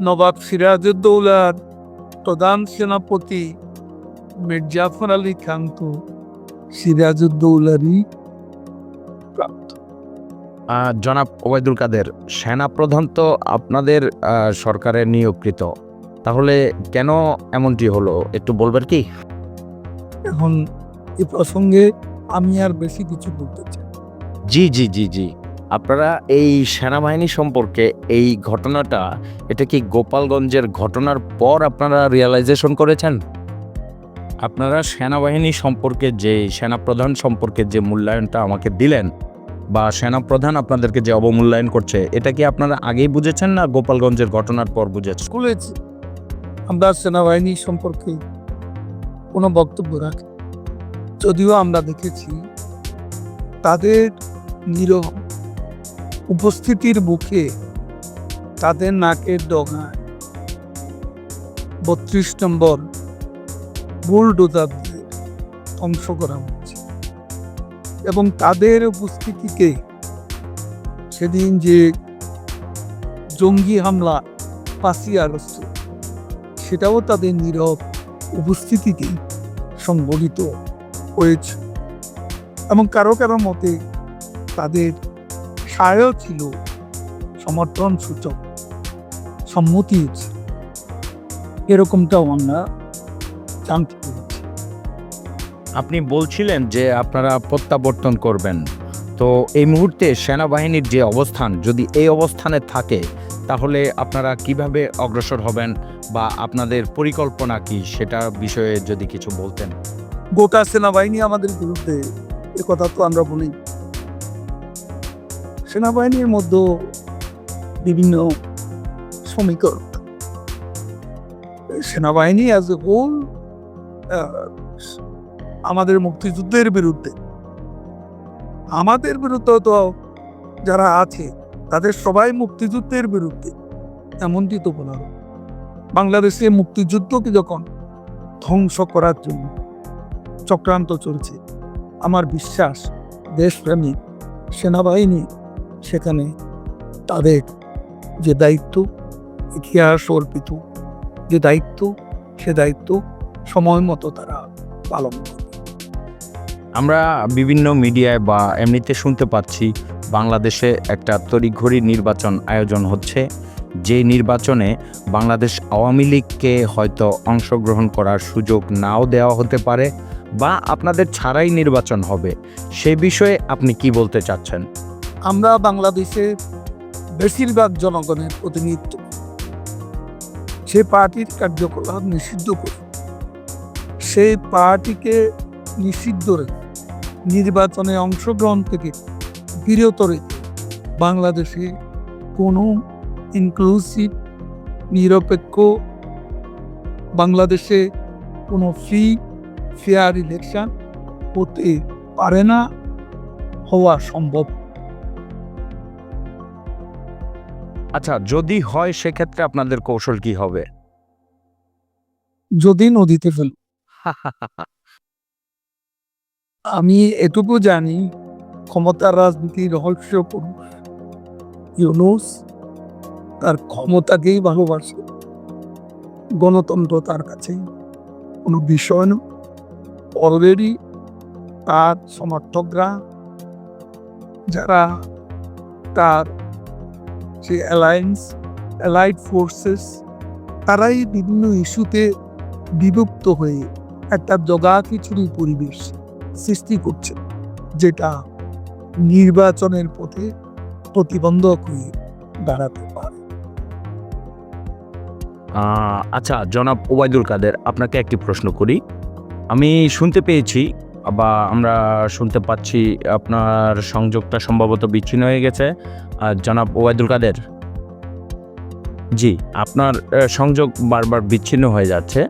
নবাব সিরাজউদ্দৌলার প্রধান সেনাপতি মির্জাফর আলী খান তো সিরাজউদ্দৌলারই প্রাপ্ত। জনাব ওবায়দুল কাদের সেনাপ্রধান তো আপনাদের সরকারের নিয়োগকৃত। তাহলে কেন এমনটি হলো একটু বলবেন কি? এখন এ প্রসঙ্গে আমি আর বেশি কিছু বলতে চাই জি জি জি জি। আপনারা এই সেনাবাহিনী সম্পর্কে এই ঘটনাটা এটা কি গোপালগঞ্জের ঘটনার পর আপনারা রিয়েলাইজেশন করেছেন? আপনারা সেনাবাহিনী সম্পর্কে যে সেনাপ্রধান সম্পর্কে যে মূল্যায়নটা আমাকে দিলেন বা সেনাপ্রধান আপনাদেরকে যে অবমূল্যায়ন করছে এটা কি আপনারা আগেই বুঝেছেন না গোপালগঞ্জের ঘটনার পর বুঝেছেন? স্কুলে আমরা সেনাবাহিনী সম্পর্কে কোনো বক্তব্য রাখি যদিও আমরা দেখেছি তাদের নীরব উপস্থিতির বুকে তাদের নাকের ডগায় বত্রিশ নম্বর বুলডোজার দিয়ে ধ্বংস করা হচ্ছে এবং তাদের উপস্থিতিকে সেদিন যে জঙ্গি হামলা পাঁচই আগস্ট সেটাও তাদের নীরব উপস্থিতিতেই সংগঠিত হয়েছে। এবং কারও কারও মতে তাদের সায়ও ছিল সমর্থন সূচক সম্মতি এরকমটাও আমরা জানতে পেরেছি। আপনি বলছিলেন যে আপনারা প্রত্যাবর্তন করবেন। তো এই মুহূর্তে সেনাবাহিনীর যে অবস্থান যদি এই অবস্থানে থাকে তাহলে আপনারা কীভাবে অগ্রসর হবেন বা আপনাদের পরিকল্পনা কি সেটা বিষয়ে যদি কিছু বলতেন। গোটা সেনাবাহিনী আমাদের বিরুদ্ধে এ কথা তো আমরা বলি সেনাবাহিনীর মধ্যে বিভিন্ন সমীকরণ সেনাবাহিনী অ্যাজ এ হোল আমাদের মুক্তিযুদ্ধের বিরুদ্ধে। আমাদের বিরুদ্ধে তো যারা আছে, তাদের সবাই মুক্তিযুদ্ধের বিরুদ্ধে। এমনটি তো বলা। বাংলাদেশে মুক্তিযুদ্ধকে যখন ধ্বংস করার জন্য চক্রান্ত চলছে, আমার বিশ্বাস দেশপ্রেমিক সেনাবাহিনী সেখানে তাদের যে দায়িত্ব, ইতিহাস অর্পিত, যে দায়িত্ব, সে দায়িত্ব সময় মতো তারা পালন করে আমরা বিভিন্ন মিডিয়ায় বা এমনিতে শুনতে পাচ্ছি, বাংলাদেশে একটা তড়িঘড়ি নির্বাচন আয়োজন হচ্ছে। যে নির্বাচনে বাংলাদেশ আওয়ামী লীগকে হয়তো অংশগ্রহণ করার সুযোগ নাও দেওয়া হতে পারে বা আপনাদের ছাড়াই নির্বাচন হবে, সে বিষয়ে আপনি কি বলতে চাচ্ছেন? আমরা বাংলাদেশের বেশিরভাগ জনগণের প্রতিনিধিত্ব। সে পার্টির কার্যকলাপ নিষিদ্ধ করি সেই পার্টিকে নিষিদ্ধ রেখে নির্বাচনে অংশগ্রহণ থেকে বিরত রেখে বাংলাদেশে কোনো ইনক্লুসিভ নিরপেক্ষ, বাংলাদেশে কোনো ফ্রি ফেয়ার ইলেকশন হতে পারে না, হওয়া সম্ভব আচ্ছা যদি হয় সেক্ষেত্রে আপনাদের কৌশল কি হবে? যদি নদীতে ফেল আমি এটুকু জানি, ক্ষমতার রাজনীতির রহস্য পুরুষ ইউনুস তার ক্ষমতাকেই ভালোবাসে। গণতন্ত্র তার কাছে কোনো বিষয় নয়। অলরেডি তার সমর্থকরা, যারা তার যে অ্যালায়েন্স অ্যালাইড ফোর্সেস তারাই বিভিন্ন ইস্যুতে বিভক্ত হয়ে একটা জগাখিচুড়ি পরিবেশ সৃষ্টি করছে, যেটা নির্বাচনের পথে প্রতিবন্ধক হয়ে দাঁড়াতে পারে। আচ্ছা জনাব ওবায়দুল কাদের, আপনাকে একটি প্রশ্ন করি। আমি শুনতে পেয়েছি বা আমরা শুনতে পাচ্ছি আপনার সংযোগটা সম্ভবত বিচ্ছিন্ন হয়ে গেছে। আর জনাব ওবায়দুল কাদের। জি, আপনার সংযোগ বারবার বিচ্ছিন্ন হয়ে যাচ্ছে।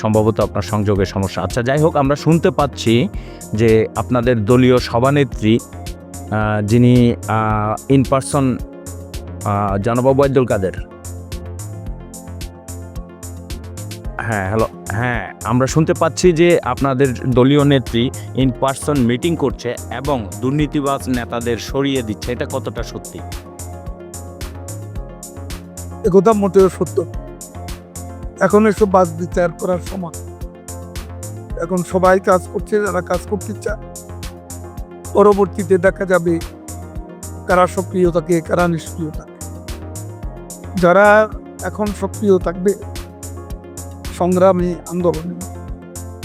সম্ভবত আপনার সংযোগের সমস্যা। আচ্ছা যাই হোক, আমরা শুনতে পাচ্ছি যে আপনাদের দলীয় সভানেত্রী যিনি ইন পার্সন জনাব ওবায়দুল কাদের। হ্যাঁ হ্যালো হ্যাঁ আমরা শুনতে পাচ্ছি যে আপনাদের দলীয় নেত্রী ইন পার্সন মিটিং করছে এবং দুর্নীতিবাজ নেতাদের সরিয়ে দিচ্ছে, এটা কতটা সত্যি? একথা মোটেও সত্য। এখন এসব বাদ বিচার করার সময় এখন সবাই কাজ করছে, যারা কাজ করতে চায়। পরবর্তীতে দেখা যাবে কারা সক্রিয় থাকে, কারা নিষ্ক্রিয় থাকে। যারা এখন সক্রিয় থাকবে সংগ্রামে আন্দোলনে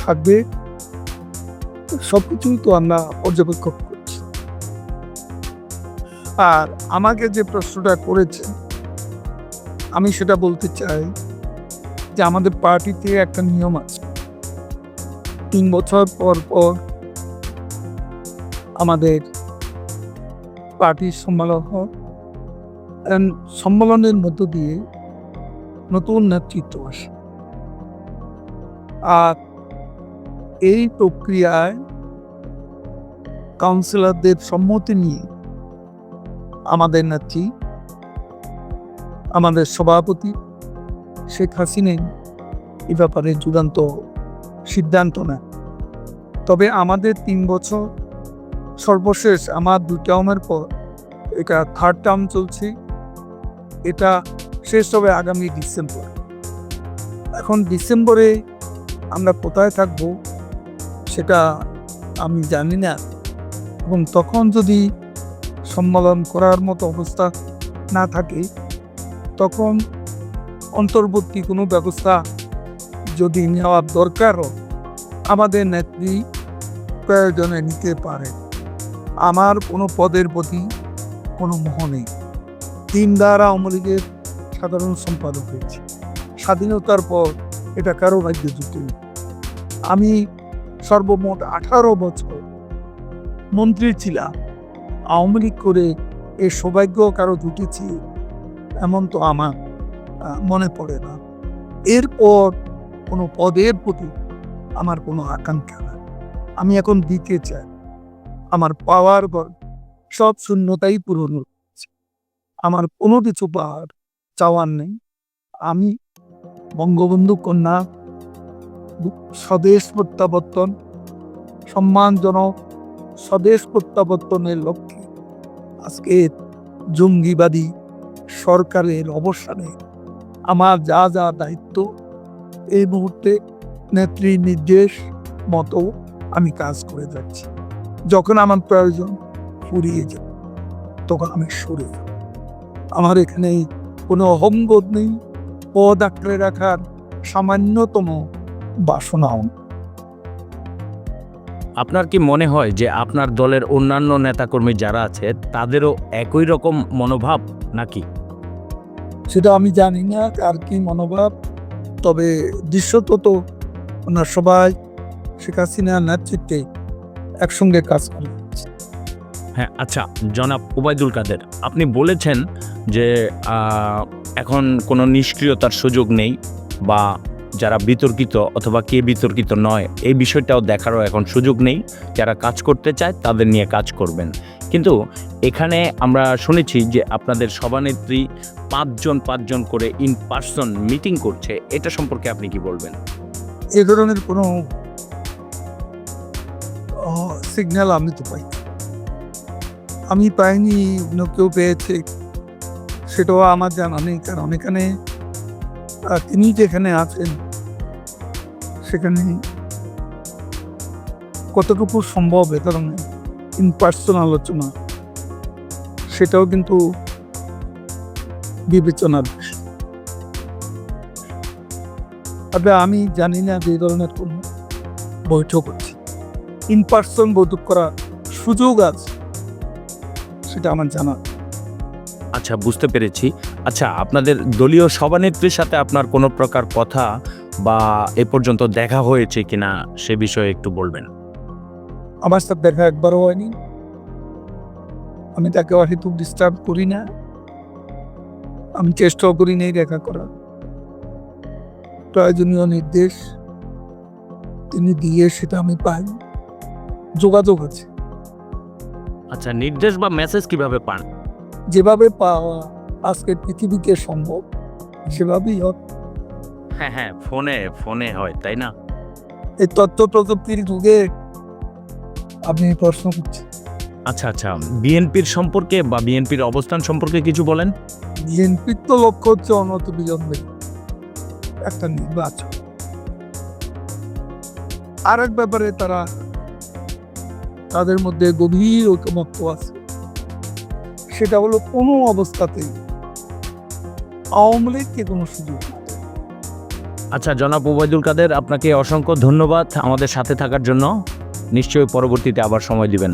থাকবে সব সবকিছুই তো আমরা পর্যবেক্ষণ করছি। আর আমাকে যে প্রশ্নটা করেছে আমি সেটা বলতে চাই যে আমাদের পার্টিতে একটা নিয়ম আছে। তিন বছর পর পর আমাদের পার্টির সম্মেলন সম্মেলনের মধ্য দিয়ে নতুন নেতৃত্ব আসে। আর এই প্রক্রিয়ায় কাউন্সিলরদের সম্মতি নিয়ে আমাদের নেত্রী, আমাদের সভাপতি শেখ হাসিনা এ ব্যাপারে চূড়ান্ত সিদ্ধান্ত নেয়। তবে আমাদের তিন বছর সর্বশেষ আমার দু টার্মের পর এটা থার্ড টার্ম চলছে, এটা শেষ হবে আগামী ডিসেম্বর এখন ডিসেম্বরে আমরা কোথায় থাকব সেটা আমি জানি না। এবং তখন যদি সম্মেলন করার মতো অবস্থা না থাকে তখন অন্তর্বর্তী কোনো ব্যবস্থা যদি নেওয়ার দরকার হয়, আমাদের নেত্রী প্রয়োজনে নিতে পারে। আমার কোনো পদের প্রতি কোনো মোহ নেই। তিন দ্বারা আওয়ামী লীগের সাধারণ সম্পাদক হয়েছে। স্বাধীনতার পর এটা কারও ভাগ্যে জুটেনি। আমি সর্বমোট আঠারো বছর মন্ত্রী ছিলাম। আওয়ামী লীগ করে এ সৌভাগ্য কারও জুটেছি এমন তো আমার মনে পড়ে না। এরপর কোনো পদের প্রতি আমার কোনো আকাঙ্ক্ষা নাই। আমি এখন দিতে চাই। আমার পাওয়ার ঘর সব শূন্যতাই পূরণ হচ্ছে। আমার কোনো কিছু পাওয়ার চাওয়ার নেই। আমি বঙ্গবন্ধু কন্যা স্বদেশ প্রত্যাবর্তন, সম্মানজনক স্বদেশ প্রত্যাবর্তনের লক্ষ্যে আজকে জঙ্গিবাদী সরকারের অবসানে আমার যা যা দায়িত্ব, এই মুহূর্তে নেত্রী নির্দেশ মতো আমি কাজ করে যাচ্ছি। যখন আমার প্রয়োজন ফুরিয়ে যায় তখন আমি সরে যাব। আমার এখানে কোনো অহংবোধ নেই। পদ আঁকড়ে রাখার সামান্যতম বাসনাও আপনার কি মনে হয় যে আপনার দলের অন্যান্য নেতাকর্মী যারা আছে তাদেরও একই রকম মনোভাব নাকি? সেটা আমি জানি না কার কি মনোভাব তবে দৃশ্যত তো ওনার সবাই শেখ হাসিনার নেতৃত্বে একসঙ্গে কাজ করে। হ্যাঁ আচ্ছা জনাব ওবায়দুল কাদের আপনি বলেছেন যে এখন কোনো নিষ্ক্রিয়তার সুযোগ নেই বা যারা বিতর্কিত অথবা কে বিতর্কিত নয়, এই বিষয়টাও দেখারও এখন সুযোগ নেই। যারা কাজ করতে চায়, তাদের নিয়ে কাজ করবেন। কিন্তু এখানে আমরা শুনেছি যে আপনাদের সভানেত্রী পাঁচজন পাঁচজন করে ইন পার্সন মিটিং করছে। এটা সম্পর্কে আপনি কি বলবেন? এ ধরনের কোনো সিগন্যাল আমি তো পাই আমি পাইনি, অন্য কেউ পেয়েছে। সেটাও আমার জানা নেই, কারণ এখানে তিনি যেখানে আছেন সেখানে কতটুকু সম্ভব এ ধরনের ইন পার্সন আলোচনা। সেটাও কিন্তু বিবেচনার তবে আমি জানি না যে ধরনের কোনো বৈঠক হচ্ছে। ইন পার্সন বৈঠক করার সুযোগ আছে, সেটা আমার জানা আচ্ছা বুঝতে পেরেছি। আচ্ছা আপনাদের দলীয় সভানেত্রীর সাথে আপনার কোনো প্রকার কথা বা এ পর্যন্ত দেখা হয়েছে কিনা সে বিষয়ে একটু বলবেন। আমার সাথে দেখা একবারও হয়নি। আমি তাকে হয়তো ডিস্টার্ব করি না। আমি চেষ্টাও করি নেই দেখা করার। প্রয়োজনীয় নির্দেশ তিনি দিয়ে সেটা আমি পাই। যোগাযোগ আছে। আচ্ছা নির্দেশ বা মেসেজ কীভাবে পান? যেভাবে পাওয়া আজকের পৃথিবীকে সম্ভব সেভাবেই হোক। হ্যাঁ হ্যাঁ ফোনে ফোনে হয় তাই না? এই তথ্য প্রযুক্তির যুগে আপনি প্রশ্ন করছেন। আচ্ছা আচ্ছা বিএনপির সম্পর্কে বা বিএনপির অবস্থান সম্পর্কে কিছু বলেন? বিএনপির তো লক্ষ্য হচ্ছে অনত বিলম্বে একটা নির্বাচন। আর এক ব্যাপারে তারা তাদের মধ্যে গভীর ঐকমত্য আছে। সেটা হলো কোনো অবস্থাতেই আওয়ামী লীগকে কোনো সুযোগ। আচ্ছা জনাব ওবায়দুল কাদের, আপনাকে অসংখ্য ধন্যবাদ আমাদের সাথে থাকার জন্য। নিশ্চয়ই পরবর্তীতে আবার সময় দিবেন।